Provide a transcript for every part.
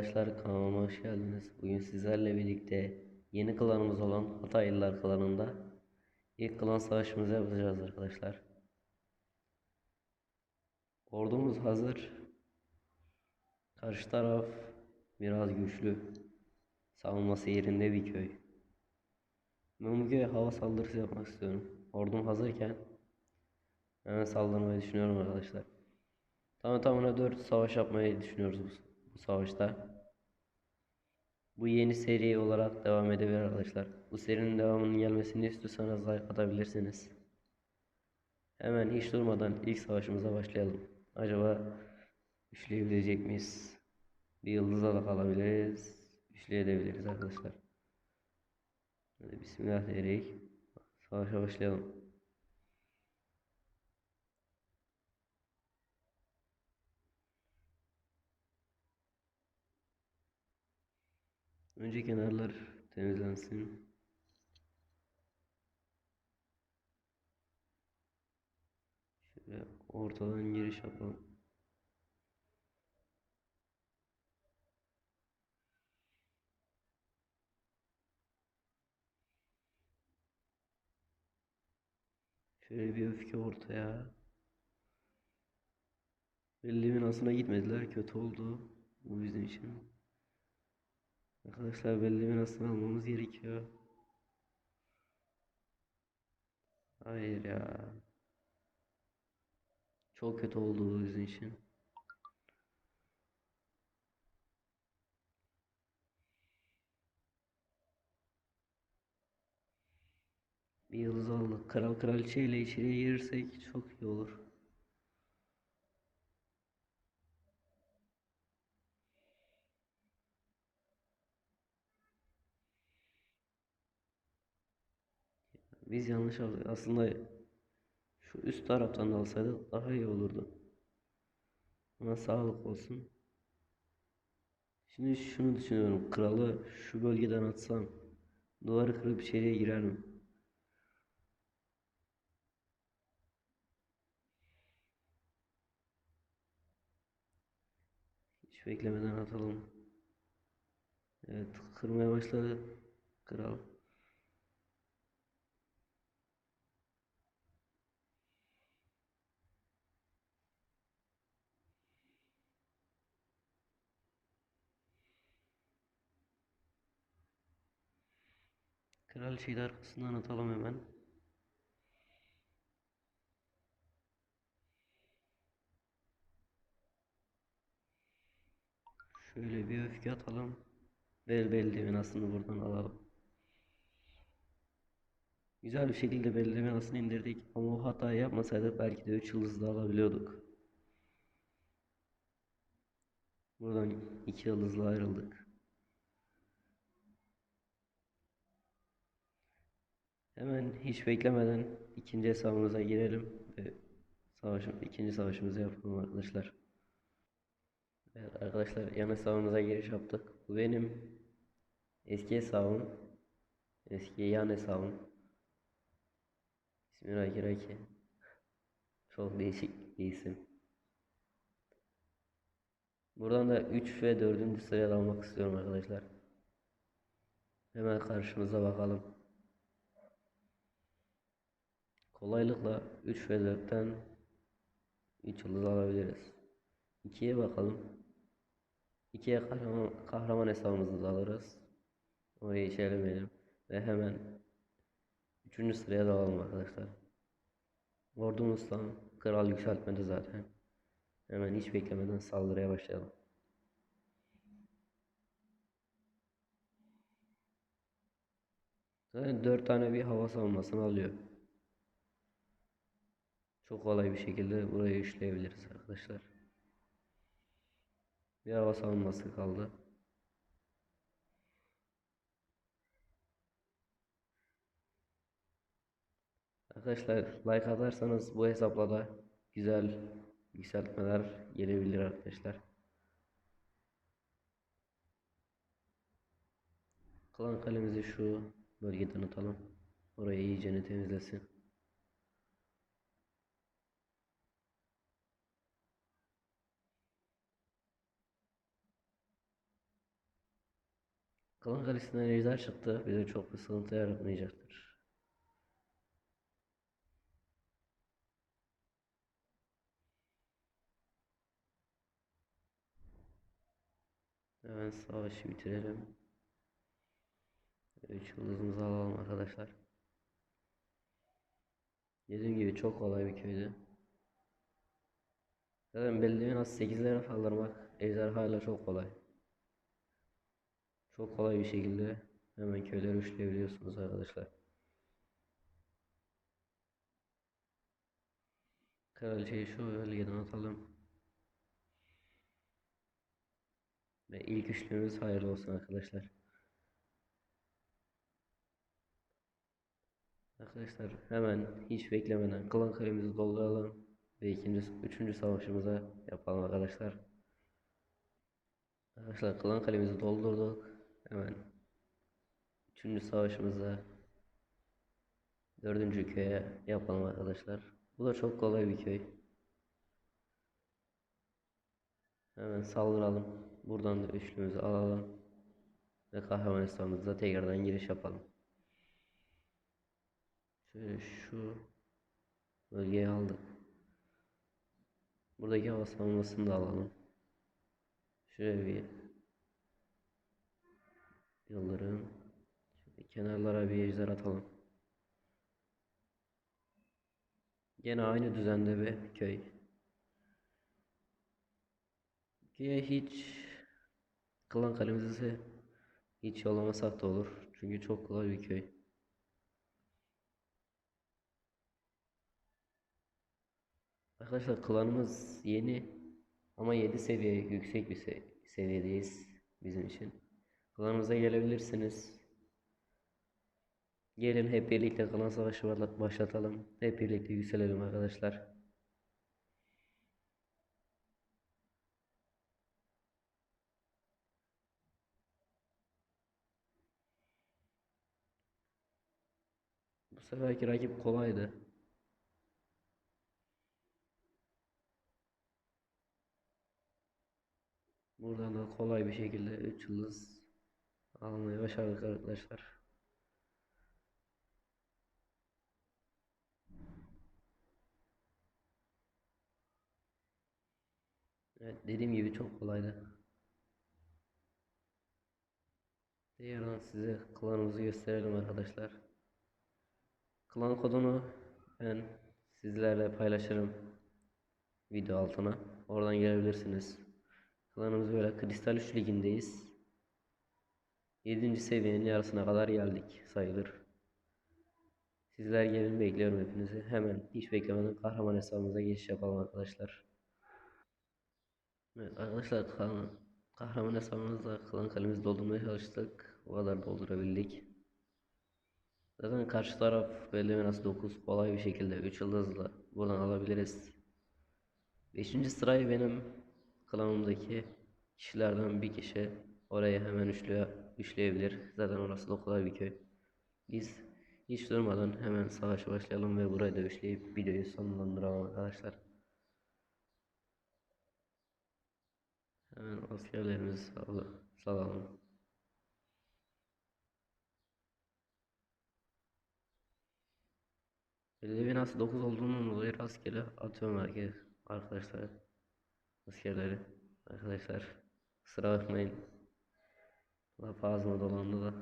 Arkadaşlar kanalıma hoş geldiniz. Bugün sizlerle birlikte yeni klanımız olan Hataylılar klanında ilk klan savaşımızı yapacağız arkadaşlar. Ordumuz hazır. Karşı taraf biraz güçlü. Savunması yerinde bir köy. Ben bu köye hava saldırısı yapmak istiyorum. Ordum hazırken hemen saldırmayı düşünüyorum arkadaşlar. Tamam tamına 4 savaş yapmayı düşünüyoruz bu, bu savaşta. Bu yeni seri olarak devam edebilir arkadaşlar. Bu serinin devamının gelmesini istiyorsanız like atabilirsiniz. Hemen hiç durmadan ilk savaşımıza başlayalım. Acaba üçleyebilecek miyiz? Bir yıldıza da kalabiliriz. Üçleyebiliriz arkadaşlar. Hadi bismillah diyerek savaşa başlayalım. Önce kenarlar temizlensin. Şöyle ortadan giriş yapalım. Şöyle bir öfke ortaya. Belli binasına gitmediler. Kötü oldu. Bu bizim için. Arkadaşlar belli binasını almamız gerekiyor. Hayır ya. Çok kötü oldu bu bizim için. Bir yıldız aldık. Kral kraliçe ile içeriye girirsek çok iyi olur. Biz yanlış aldık. Aslında şu üst taraftan da alsaydık daha iyi olurdu. Ama sağlık olsun. Şimdi şunu düşünüyorum. Kralı şu bölgeden atsam duvarı kırıp içeriye girer mi? Hiç beklemeden atalım. Evet, kırmaya başladı kral. Kraliçeyi de arkasından atalım hemen. Şöyle bir öfke atalım. Bel beldiven aslında buradan alalım. Güzel bir şekilde beldiven aslında indirdik ama o hatayı yapmasaydık belki de 3 yıldız da alabiliyorduk. Buradan 2 yıldızla ayrıldık. Hemen hiç beklemeden ikinci hesabımıza girelim ve savaşım, ikinci savaşımızı yapalım arkadaşlar. Evet arkadaşlar yan hesabımıza giriş yaptık. Bu benim eski hesabım. Eski yan hesabım. İsmi Raki Raki. Çok değişik bir isim. Buradan da 3 ve 4. sıraya almak istiyorum arkadaşlar. Hemen karşımıza bakalım. Kolaylıkla 3 ve 4'ten 3 yıldız alabiliriz. 2'ye bakalım. 2'ye kahraman, kahraman hesabımızı da alırız. Orayı hiç elemeyelim. Ve hemen 3. sıraya da alalım arkadaşlar. Ordumuzdan kral yükseltmedi zaten. Hemen hiç beklemeden saldırıya başlayalım. Zaten 4 tane bir hava savunmasını alıyor. Çok kolay bir şekilde burayı işleyebiliriz arkadaşlar. Bir hava savunması kaldı. Arkadaşlar like atarsanız bu hesapla da güzel yükseltmeler gelebilir arkadaşlar. Klan kalemizi şu bölgeden atalım. Orayı iyice temizlesin. Klan Kalesi'nden ejder çıktı. Bize çok bir sıkıntı yaratmayacaktır. Hemen savaşı bitirelim. 3 yıldızımızı alalım arkadaşlar. Dediğim gibi çok kolay bir köydü. Zaten belli az 8'lere kaldırmak ejderhayla çok kolay. Çok kolay bir şekilde hemen köyleri üçleyebiliyorsunuz arkadaşlar. Kraliçeyi şu bölgeden atalım. Ve ilk üçlüğümüz hayırlı olsun arkadaşlar. Arkadaşlar hemen hiç beklemeden klan kalemizi dolduralım ve ikinci, üçüncü savaşımıza yapalım arkadaşlar. Arkadaşlar klan kalemizi doldurduk. Hemen üçüncü savaşımıza dördüncü köye yapalım arkadaşlar. Bu da çok kolay bir köy. Hemen saldıralım. Buradan da üçlümüzü alalım. Ve Kahramanistan'ımıza tekrardan giriş yapalım. Şöyle şu bölgeyi aldık. Buradaki hava savunmasını da alalım. Şöyle bir yıldırım. Şöyle kenarlara bir ejder atalım. Gene aynı düzende bir köy. Köye hiç klan kalemizi hiç yollamasak da olur. Çünkü çok kolay bir köy. Arkadaşlar klanımız yeni ama 7 seviye yüksek bir se seviyedeyiz bizim için. Klanımıza gelebilirsiniz. Gelin hep birlikte klan savaşı başlatalım. Hep birlikte yükselelim arkadaşlar. Bu seferki rakip kolaydı. Buradan da kolay bir şekilde 3 yıldız almayı başardık arkadaşlar. Evet dediğim gibi çok kolaydı. Diğerden size klanımızı gösterelim arkadaşlar. Klan kodunu ben sizlerle paylaşırım video altına. Oradan gelebilirsiniz. Klanımız böyle Kristal 3 ligindeyiz. 7. seviyenin yarısına kadar geldik sayılır. Sizler gelin bekliyorum hepinizi. Hemen hiç beklemeden kahraman hesabımıza geçiş yapalım arkadaşlar. Evet arkadaşlar kahraman hesabımızda klan kalemizi doldurmaya çalıştık. O kadar doldurabildik. Zaten karşı taraf belli nasıl 9 kolay bir şekilde 3 yıldızla buradan alabiliriz. 5. sırayı benim klanımdaki kişilerden bir kişi oraya hemen üçlüye, üçleyebilir. Zaten orası da kolay bir köy. Biz hiç durmadan hemen savaşa başlayalım ve burayı da üçleyip videoyu sonlandıralım arkadaşlar. Hemen askerlerimizi salalım. Belli nasıl 9 olduğundan dolayı rastgele atıyorum herkes arkadaşlar askerleri arkadaşlar sıra bakmayın laf ağzıma dolandı da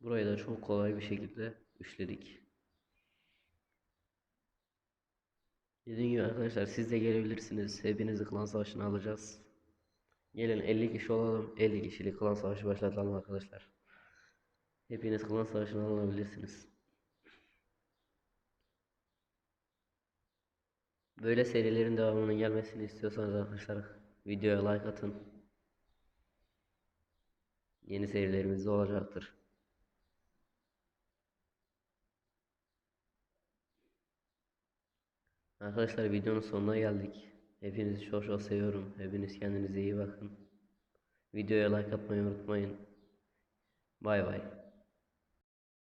Burayı da çok kolay bir şekilde üçledik. Dediğim gibi arkadaşlar siz de gelebilirsiniz. Hepinizi klan savaşına alacağız. Gelin 50 kişi olalım. 50 kişilik klan savaşı başlatalım arkadaşlar. Hepiniz klan savaşına alınabilirsiniz. Böyle serilerin devamının gelmesini istiyorsanız arkadaşlar videoya like atın. Yeni serilerimiz de olacaktır. Arkadaşlar videonun sonuna geldik. Hepinizi çok çok seviyorum. Hepiniz kendinize iyi bakın. Videoya like atmayı unutmayın. Bay bay.